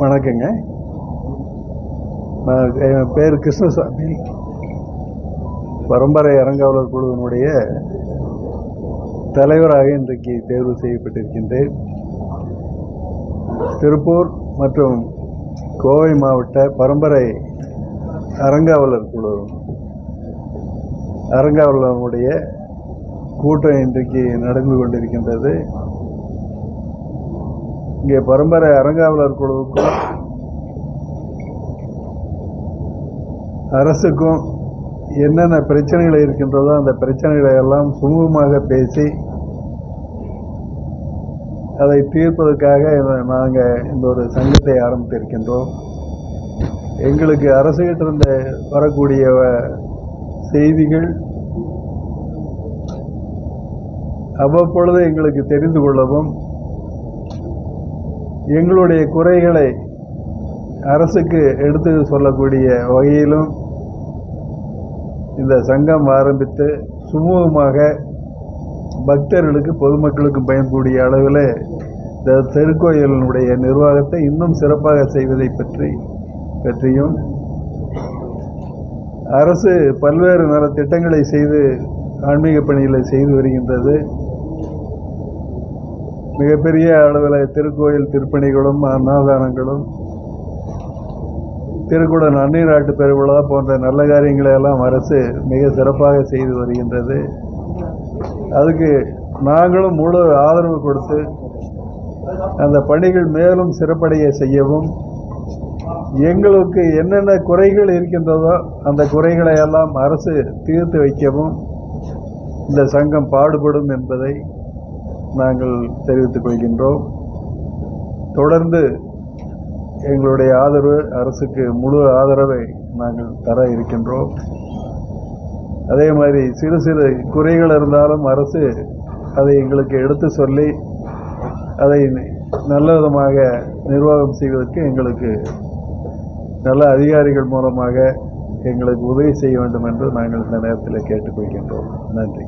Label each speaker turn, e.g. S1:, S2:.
S1: வணக்கங்க. நான் என் பேர் கிருஷ்ணசாமி. பரம்பரை அறங்காவலர் குழுவினுடைய தலைவராக இன்றைக்கு தேர்வு செய்யப்பட்டிருக்கின்றேன். திருப்பூர் மற்றும் கோவை மாவட்ட பரம்பரை அறங்காவலர் குழு. அரங்காவலருடைய கூட்டம் இன்றைக்கு நடந்து கொண்டிருக்கின்றது. இங்கே பரம்பரை அறங்காவலர் குழுவுக்கும் அரசுக்கும் என்னென்ன பிரச்சனைகள் இருக்கின்றதோ அந்த பிரச்சனைகளை எல்லாம் சுமூகமாக பேசி அதை தீர்ப்பதற்காக நாங்கள் இந்த ஒரு சங்கத்தை ஆரம்பித்திருக்கின்றோம். எங்களுக்கு அரசுகிட்ட இருந்த வரக்கூடிய செய்திகள் அவ்வப்பொழுது எங்களுக்கு தெரிந்து கொள்ளவும் எங்களுடைய குறைகளை அரசுக்கு எடுத்து சொல்லக்கூடிய வகையிலும் இந்த சங்கம் ஆரம்பித்து சுமூகமாக பக்தர்களுக்கு பொதுமக்களுக்கு பயன்படக்கூடிய அளவில் இந்த திருக்கோயிலினுடைய நிர்வாகத்தை இன்னும் சிறப்பாக செய்வதை பற்றி பற்றியும் அரசு பல்வேறு நல திட்டங்களை செய்து ஆன்மீக பணிகளை செய்து வருகின்றது. மிகப்பெரிய அளவில் திருக்கோயில் திருப்பணிகளும் அன்னதானங்களும் திருக்குட நன்னீராட்டு பெருவிழா போன்ற நல்ல காரியங்களை எல்லாம் அரசு மிக சிறப்பாக செய்து வருகின்றது. அதுக்கு நாங்களும் முழு ஆதரவு கொடுத்து அந்த பணிகள் மேலும் சிறப்படைய செய்யவும் எங்களுக்கு என்னென்ன குறைகள் இருக்கின்றதோ அந்த குறைகளை எல்லாம் அரசு தீர்த்து வைக்கவும் இந்த சங்கம் பாடுபடும் என்பதை நாங்கள் தெரிவித்துக் கொள்கின்றோம். தொடர்ந்து எங்களுடைய ஆதரவு அரசுக்கு முழு ஆதரவை நாங்கள் தர இருக்கின்றோம். அதே மாதிரி சிறு சிறு குறைகள் இருந்தாலும் அரசு அதை எங்களுக்கு எடுத்து சொல்லி அதை நல்ல விதமாக நிர்வாகம் செய்வதற்கு எங்களுக்கு நல்ல அதிகாரிகள் மூலமாக எங்களுக்கு உதவி செய்ய வேண்டும் என்று நாங்கள் இந்த நேரத்தில் கேட்டுக்கொள்கின்றோம். நன்றி.